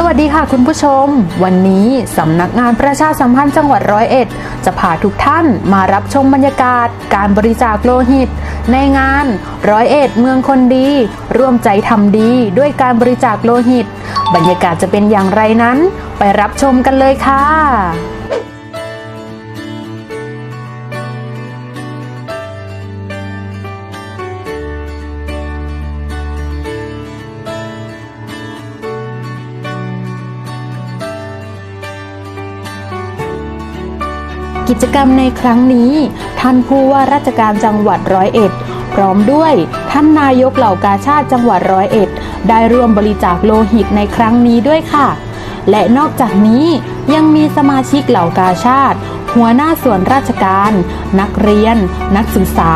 สวัสดีค่ะคุณผู้ชม วันนี้สำนักงานประชาสัมพันธ์จังหวัดร้อยเอ็ด จะพาทุกท่านมารับชมบรรยากาศ การบริจาคโลหิต ในงานร้อยเอ็ดเมืองคนดี ร่วมใจทำดีด้วยการบริจาคโลหิต บรรยากาศจะเป็นอย่างไรนั้น ไปรับชมกันเลยค่ะ กิจกรรมในครั้งนี้ ท่านผู้ว่าราชการจังหวัดร้อยเอ็ด พร้อมด้วยท่านนายกเหล่ากาชาติจังหวัดร้อยเอ็ด ได้ร่วมบริจาคโลหิตในครั้งนี้ด้วยค่ะ และนอกจากนี้ยังมีสมาชิกเหล่ากาชาติ หัวหน้าส่วนราชการ นักเรียน นักศึกษา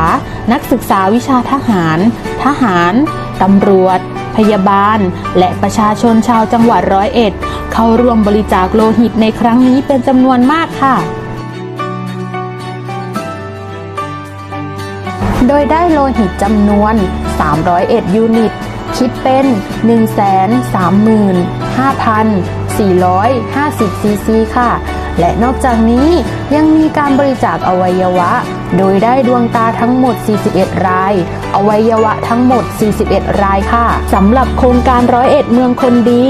นักศึกษาวิชาทหาร ทหารตำรวจ พยาบาล และประชาชนชาวจังหวัดร้อยเอ็ด เข้าร่วมบริจาคโลหิตในครั้งนี้เป็นจำนวนมากค่ะ ดยได้โลหิตจำนวน 301 ยูนิต คิดเป็น 135,450 ซีซีค่ะ และนอกจากนี้ยังมีการบริจาคอวัยวะ โดยได้ดวงตาทั้งหมด 41 ราย อวัยวะทั้งหมด 41 รายค่ะสำหรับโครงการร้อยเอ็ดเมืองคนดี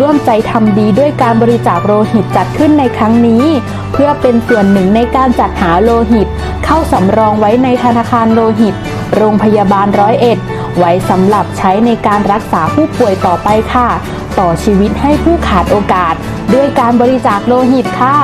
ร่วมใจทำดีด้วยการบริจาคโลหิตจัดขึ้นในครั้งนี้ เพื่อเป็นส่วนหนึ่งในการจัดหาโลหิต เข้าสำรองไว้ในธนาคารโลหิต โรงพยาบาลร้อยเอ็ด ไว้สำหรับใช้ในการรักษาผู้ป่วยต่อไปค่ะ ต่อชีวิตให้ผู้ขาดโอกาส ด้วยการบริจาคโลหิตค่ะ